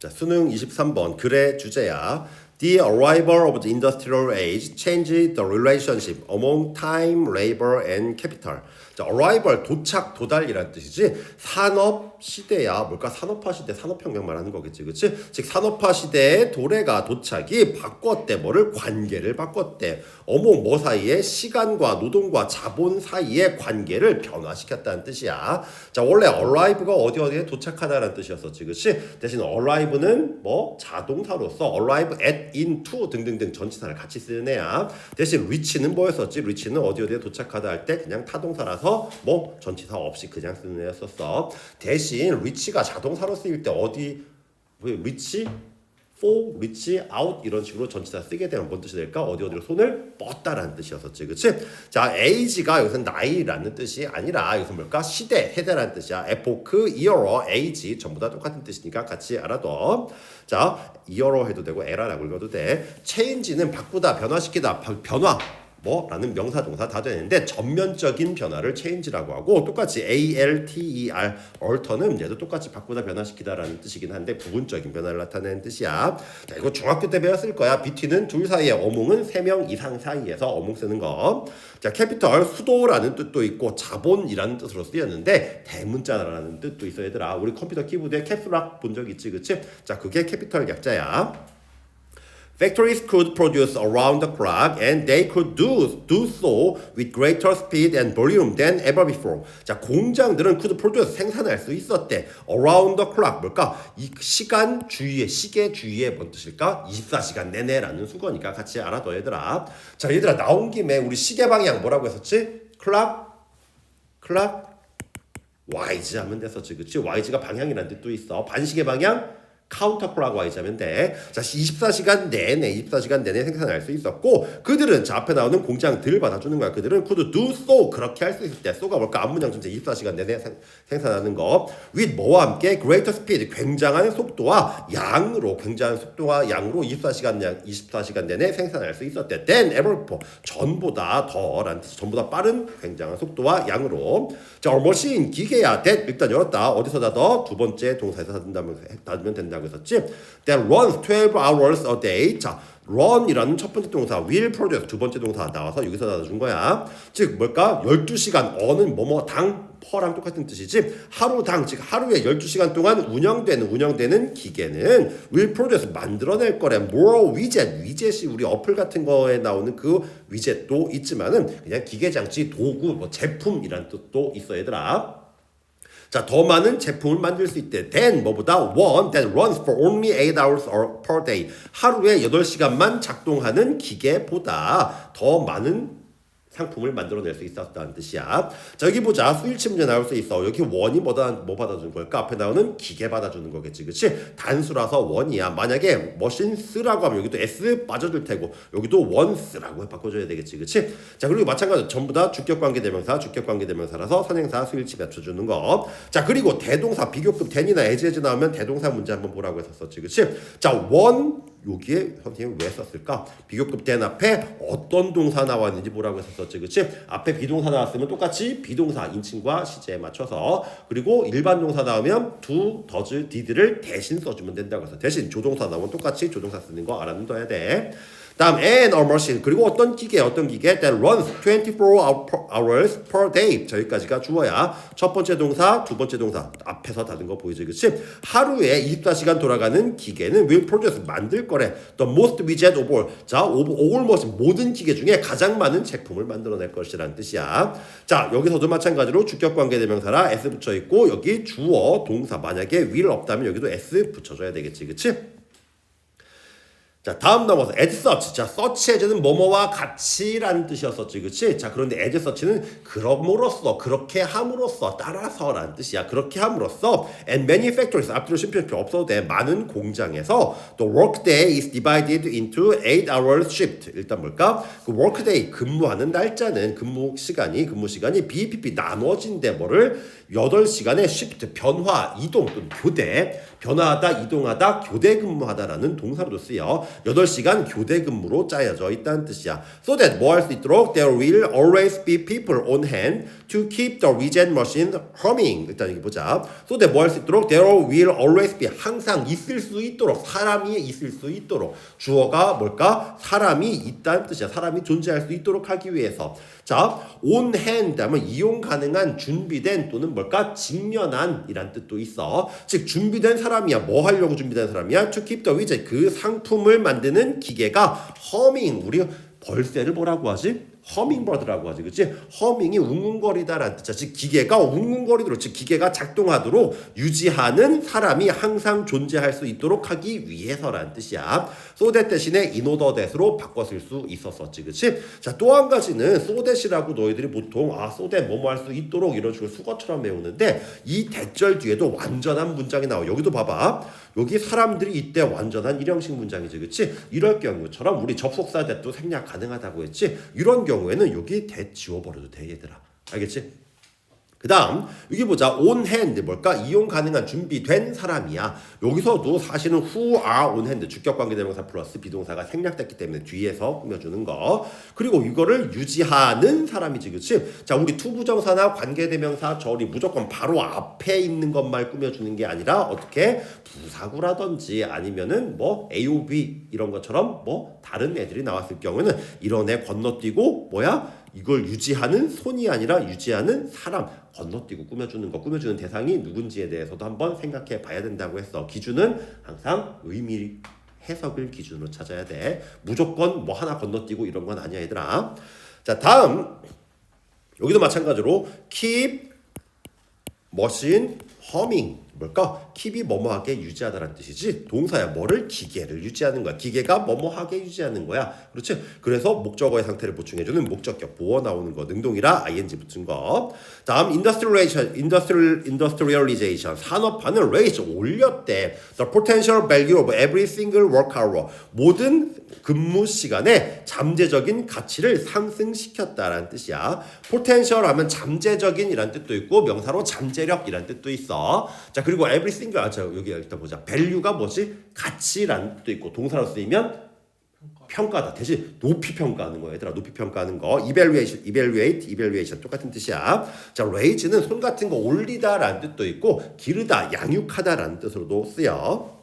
자, 수능 23번 글의 주제야. The arrival of the industrial age changed the relationship among time, labor, and capital. 자, arrival 도착, 도달이라는 뜻이지. 산업 시대야. 뭘까? 산업화 시대, 산업혁명 말하는 거겠지, 그렇지? 즉 산업화 시대의 도래가 도착이 바꿨대. 뭐를 관계를 바꿨대. 어머 뭐 사이에 시간과 노동과 자본 사이의 관계를 변화시켰다는 뜻이야. 자, 원래 arrive가 어디 어디에 도착하다라는 뜻이었었지, 그렇지? 대신 arrive는 뭐 자동사로서 arrive at, in, to 등등등 전치사를 같이 쓰는 애야. 대신 reach는 뭐였었지? reach는 어디 어디에 도착하다 할 때 그냥 타동사라서 뭐 전치사 없이 그냥 쓰는 애였었어. 대신 reach가 자동사로 쓰일 때 어디 왜 reach for, reach, 이런 식으로 전치사 쓰게 되면 뭔 뜻이 될까? 어디 어디로 손을 뻗다라는 뜻이었었지, 그렇지? 자, age가 여기서 나이라는 뜻이 아니라 여기서 뭘까? 시대, 세대라는 뜻이야. epoch, era, age 전부 다 똑같은 뜻이니까 같이 알아둬. 자, era 해도 되고 era라고 읽어도 돼. change는 바꾸다, 변화시키다, 바- 변화. 뭐라는 명사 동사 다 되는데 전면적인 변화를 change라고 하고 똑같이 e r alter는 얘도 똑같이 바꾸다 변화시키다라는 뜻이긴 한데 부분적인 변화를 나타내는 뜻이야. 자, 이거 중학교 때 배웠을 거야. BT는 둘 사이에 어몽은 세 명 이상 사이에서 어몽 쓰는 거. 자, 캐피털 수도라는 뜻도 있고 자본이라는 뜻으로 쓰였는데 대문자라는 뜻도 있어 얘들아. 우리 컴퓨터 키보드에 캡슐락 본 적 있지, 그치? 자, 그게 캐피털 약자야. Factories could produce around the clock and they could do, do so with greater speed and volume than ever before. 자, 공장들은 could produce 생산할 수 있었대. around the clock 뭘까? 이 시간 주위에 시계 주위에 뭔 뜻일까? 24시간 내내라는 수거니까 같이 알아둬 얘들아. 자, 얘들아 나온 김에 우리 시계 방향 뭐라고 했었지? clock clock YG 하면 됐었지 그치? YG가 방향이라는 뜻도 있어 반시계 방향 카운터 클락 YG 하면 돼. 자, 24시간 내내 24시간 내내 생산할 수 있었고 그들은 자 앞에 나오는 공장들 받아주는 거야. 그들은 could do so 그렇게 할 수 있을 때 so가 뭘까? 앞문장 전체 24시간 내내 생, 생산하는 거 with 뭐와 함께 greater speed 굉장한 속도와 양으로 굉장한 속도와 양으로 24시간 양 24시간 내내 생산할 수 있었대. then ever before 전보다 더라는 뜻 전보다 빠른 굉장한 속도와 양으로 자, machine 기계야. that 일단 열었다. 어디서 닫아? 두 번째 동사에서 닫는다면 닫으면 된다 고 했었지. that runs 12 hours a day. 자, run이라는 첫 번째 동사 will produce 두 번째 동사 나와서 여기서 닫아준 거야. 즉 뭘까? 12시간 어는 뭐뭐 당 퍼랑 똑같은 뜻이지. 하루당 즉 하루에 12시간 동안 운영되는 운영되는 기계는 will produce 만들어낼 거래. more widget 위젯이 우리 어플 같은 거에 나오는 그 위젯도 있지만은 그냥 기계 장치 도구 뭐 제품이란 뜻도 있어 얘들아. 자, 더 많은 제품을 만들 수 있대. then 뭐보다 one that runs for only 8 hours per day. 하루에 8시간만 작동하는 기계보다 더 많은 상품을 만들어낼 수 있었다는 뜻이야. 자 여기 보자 수일치 문제 나올 수 있어. 여기 원이 뭐다 뭐 받아주는 걸까? 앞에 나오는 기계 받아주는 거겠지, 그렇지? 단수라서 원이야. 만약에 머신스라고 하면 여기도 s 빠져줄 테고 여기도 원스라고 바꿔줘야 되겠지, 그렇지? 자 그리고 마찬가지로 전부 다 주격관계대명사, 주격관계대명사라서 선행사 수일치 맞춰주는 거. 자 그리고 대동사 비교급 ten이나 as 나오면 대동사 문제 한번 보라고 했었었지, 그렇지? 자원 여기에 선생님 왜 썼을까? 비교급 된 앞에 어떤 동사 나왔는지 보라고 했었었지, 그치? 앞에 비동사 나왔으면 똑같이 비동사 인칭과 시제에 맞춰서 그리고 일반 동사 나오면 do, does, did를 대신 써주면 된다고 해서 대신 조동사 나오면 똑같이 조동사 쓰는 거 알아둬야 돼. 다음 and a machine. 그리고 어떤 기계 어떤 기계? That runs 24 hours per day. 저기까지가 주어야 첫 번째 동사 두 번째 동사 앞에서 닫은 거 보이지 그치? 하루에 24시간 돌아가는 기계는 will produce 만들 거래. The most widget of all. 자 machine 모든 기계 중에 가장 많은 제품을 만들어낼 것이라는 뜻이야. 자 여기서도 마찬가지로 주격 관계 대명사라 s 붙여 있고 여기 주어 동사 만약에 will 없다면 여기도 s 붙여줘야 되겠지. 그치 자 다음 넘어서 add such 자 search as는 뭐뭐와 같이라는 뜻이었었지 그치? 자 그런데 add such는 그럼으로써 그렇게 함으로써 따라서라는 뜻이야. 그렇게 함으로써. And many factories 앞뒤로 심표표 없어도 돼. 많은 공장에서 또 workday is divided into 8 hours shift. 일단 뭘까? 그 workday 근무하는 날짜는 근무 시간이 근무 시간이 BPP 나눠진대. 뭐를? 8시간의 shift 변화 이동 또는 교대. 변화하다, 이동하다, 교대 근무하다라는 동사로도 쓰여 8시간 교대 근무로 짜여져 있다는 뜻이야. So that 뭐 할 수 있도록 there will always be people on hand to keep the regen machine humming. 일단 여기 보자. So that 뭐 할 수 있도록 there will always be 항상 있을 수 있도록 사람이 있을 수 있도록 주어가 뭘까? 사람이 있다는 뜻이야. 사람이 존재할 수 있도록 하기 위해서. 자, on hand 하면 이용 가능한 준비된 또는 뭘까? 직면한 이란 뜻도 있어. 즉 준비된 사람이야. 뭐 하려고 준비된 사람이야? To keep the widget 그 상품을 만드는 기계가 humming 우리 벌새를 뭐라고 하지? 허밍버드라고 하지, 그치? 허밍이 웅웅거리다라는 뜻이야. 즉 기계가 웅웅거리도록, 즉 기계가 작동하도록 유지하는 사람이 항상 존재할 수 있도록 하기 위해서라는 뜻이야. 소댓 대신에 인오더 댓으로 바꿔 쓸 수 있었었지, 그치? 자, 또 한 가지는 소댓이라고 너희들이 보통 아 소댓 뭐뭐 할 수 있도록 이런 식으로 수거처럼 외우는데 이 대절 뒤에도 완전한 문장이 나와. 여기도 봐봐. 여기 사람들이 이때 완전한 일형식 문장이지, 그치? 이럴 경우처럼 우리 접속사 대도 생략 가능하다고 했지? 이런 경우에는 여기 대 지워버려도 돼, 얘들아. 알겠지? 그 다음 여기 보자. on hand 뭘까? 이용 가능한 준비된 사람이야. 여기서도 사실은 who are on hand 주격 관계대명사 플러스 비동사가 생략됐기 때문에 뒤에서 꾸며주는 거. 그리고 이거를 유지하는 사람이지 그치? 자 우리 투부정사나 관계대명사 절이 무조건 바로 앞에 있는 것만 꾸며주는 게 아니라 어떻게? 부사구라든지 아니면은 뭐 AOB 이런 것처럼 뭐 다른 애들이 나왔을 경우에는 이런 애 건너뛰고 뭐야 이걸 유지하는 손이 아니라 유지하는 사람 건너뛰고 꾸며주는 거 꾸며주는 대상이 누군지에 대해서도 한번 생각해 봐야 된다고 했어 기준은 항상 의미 해석을 기준으로 찾아야 돼. 무조건 뭐 하나 건너뛰고 이런 건 아니야 얘들아. 자 다음. 여기도 마찬가지로 keep machine humming 뭘까? 킵이 뭐뭐하게 유지하다라는 뜻이지 동사야. 뭐를 기계를 유지하는 거야. 기계가 뭐뭐하게 유지하는 거야. 그렇지? 그래서 목적어의 상태를 보충해주는 목적격 보어 나오는 거 능동이라 ing 붙은 거. 다음 industrialization industrial industrialization. 산업화는 raise 올렸대. The potential value of every single work hour. 모든 근무 시간에 잠재적인 가치를 상승시켰다라는 뜻이야. potential 하면 잠재적인이란 뜻도 있고 명사로 잠재력이란 뜻도 있어 자 그리고 every single 아, 자 여기 일단 보자. value가 뭐지? 가치라는 뜻도 있고 동사로 쓰이면 평가다. 대신 높이 평가하는 거야. 얘들아 높이 평가하는 거. evaluation, evaluate, evaluation 똑같은 뜻이야. 자, raise는 손 같은 거 올리다라는 뜻도 있고 기르다, 양육하다라는 뜻으로도 쓰여.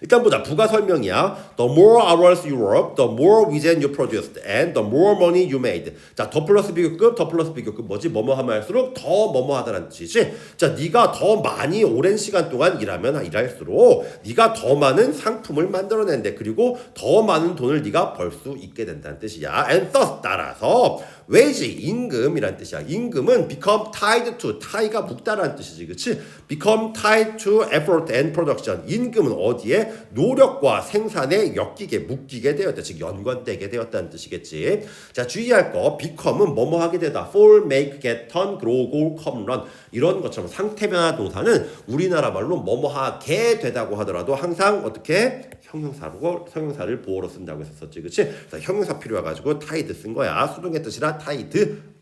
일단 보자 부가 설명이야. The more hours you work, the more 위젠 you produced, and the more money you made. 자, 더 플러스 비교급, 더 플러스 비교급 뭐지? 뭐뭐 하면 할수록 더 뭐뭐 하다라는 뜻이지. 자, 네가 더 많이 오랜 시간 동안 일하면 일할수록 네가 더 많은 상품을 만들어낸대. 그리고 더 많은 돈을 네가 벌 수 있게 된다는 뜻이야. And thus 따라서 wage 임금이란 뜻이야. 임금은 become tied to tie가 묶다라는 뜻이지, 그렇지? become tied to effort and production. 임금은 어디에 노력과 생산에 엮이게 묶이게 되었다. 즉 연관되게 되었다는 뜻이겠지. 자 주의할 거 become은 뭐뭐 하게 되다. fall, make, get, turn, grow, go, come, run 이런 것처럼 상태 변화 동사는 우리나라 말로 뭐뭐 하게 되다고 하더라도 항상 어떻게 형용사로 형용사를 보어로 쓴다고 했었지, 그렇지? 형용사 필요해 가지고 tied 쓴 거야. 수동의 뜻이 라 tied.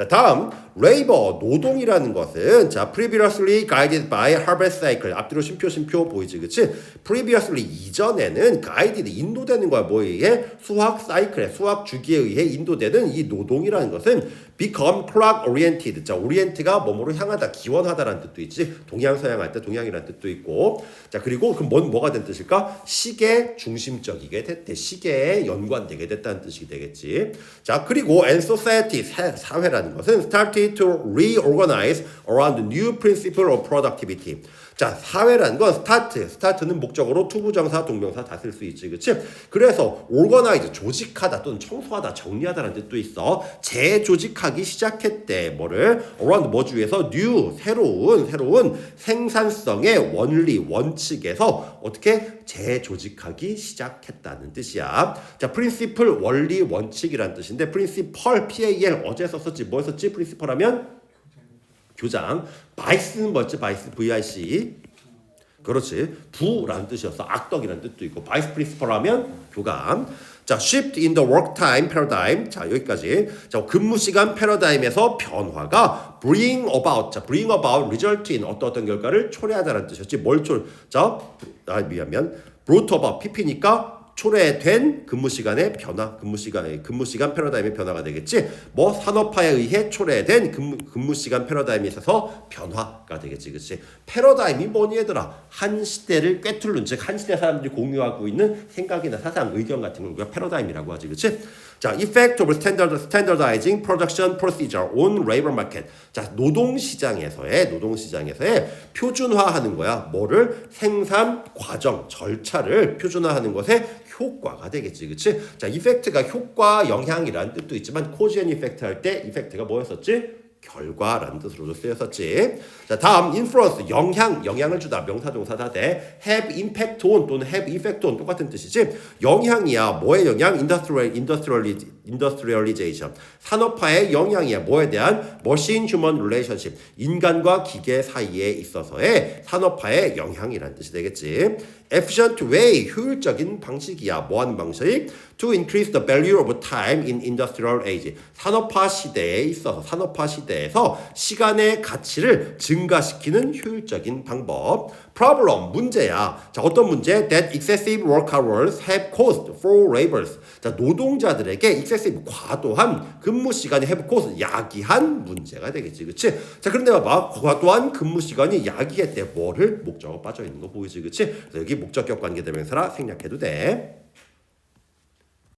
자 다음 labor 노동이라는 것은 자 previously guided by harvest cycle. 앞뒤로 심표 심표 보이지 그치? previously 이전에는 guided 인도되는 거야 뭐에 의해? 수학 사이클에 수학 주기에 의해 인도되는 이 노동이라는 것은 become clock oriented. 자 orient가 뭐뭐로 향하다 기원하다라는 뜻도 있지. 동양 서양 할 때 동양이라는 뜻도 있고. 자 그리고 그럼 뭔 뭐가 된 뜻일까? 시계 중심적이게 됐대. 시계에 연관되게 됐다는 뜻이 되겠지. 자 그리고 and society 사- 사회라는 것은 started to reorganize around the new principle of productivity. 자, 사회라는 건 스타트, 스타트는 목적으로 투부정사, 동명사 다 쓸 수 있지, 그치? 그래서 organize, 조직하다 또는 청소하다, 정리하다라는 뜻도 있어. 재조직하기 시작했대. 뭐를? around 뭐 주위에서 new, 새로운, 새로운 생산성의 원리, 원칙에서 어떻게 재조직하기 시작했다는 뜻이야. 자, principle, 원리, 원칙이라는 뜻인데 principal, P-A-L 어제 썼었지, 뭐 썼지? principal 하면 교장. 바이스는 뭐지? 바이스, V-I-C. 그렇지. 부라는 뜻이었어. 악덕이라는 뜻도 있고 vice principal하면 교감. 자, shift in the work time paradigm. 자, 여기까지. 자, 근무 시간 패러다임에서 변화가 bring about. 자, bring about result in 어떤 어떤 결과를 초래하다라는 뜻이었지. 뭘 초? 자, 아, 미안면 brought about PP니까 초래된 근무 시간의 변화, 근무 시간의 근무 시간 패러다임의 변화가 되겠지. 뭐 산업화에 의해 초래된 근무, 근무 시간 패러다임에 있어서 변화가 되겠지, 그렇지? 패러다임이 뭐니 얘들아? 한 시대를 꿰뚫는 즉 한 시대 사람들이 공유하고 있는 생각이나 사상, 의견 같은 걸 우리가 패러다임이라고 하지, 그렇지? 자, effect of standard, standardizing production procedure on labor market. 자, 노동 시장에서의 노동 시장에서의 표준화하는 거야. 뭐를 생산 과정, 절차를 표준화하는 것에 효과가 되겠지, 그렇지? 자, 이펙트가 효과, 영향이라는 뜻도 있지만 코지앤 이펙트 할때 이펙트가 뭐였었지? 결과라는 뜻으로도 쓰였었지. 자, 다음 influence 영향, 영향을 주다 명사 동사다 돼 have impact on 또는 have effect on 똑같은 뜻이지. 영향이야. 뭐의 영향? industrial industrialization. 산업화의 영향이야. 뭐에 대한 machine human relationship. 인간과 기계 사이에 있어서의 산업화의 영향이라는 뜻이 되겠지. efficient way 효율적인 방식이야. 뭐 하는 방식? to increase the value of time in industrial age. 산업화 시대에 있어서 산업화 시대에서 시간의 가치를 증가시키는 효율적인 방법. problem 문제야. 자, 어떤 문제? that excessive work hours have caused for laborers. 자, 노동자들에게 excessive 과도한 근무 시간이 caused 야기한 문제가 되겠지. 그렇지? 자, 그런데 봐봐. 과도한 근무 시간이 야기했대. 뭐를 목적어 빠져 있는 거 보이지. 그래서 여기 목적격 관계대명사라 생략해도 돼.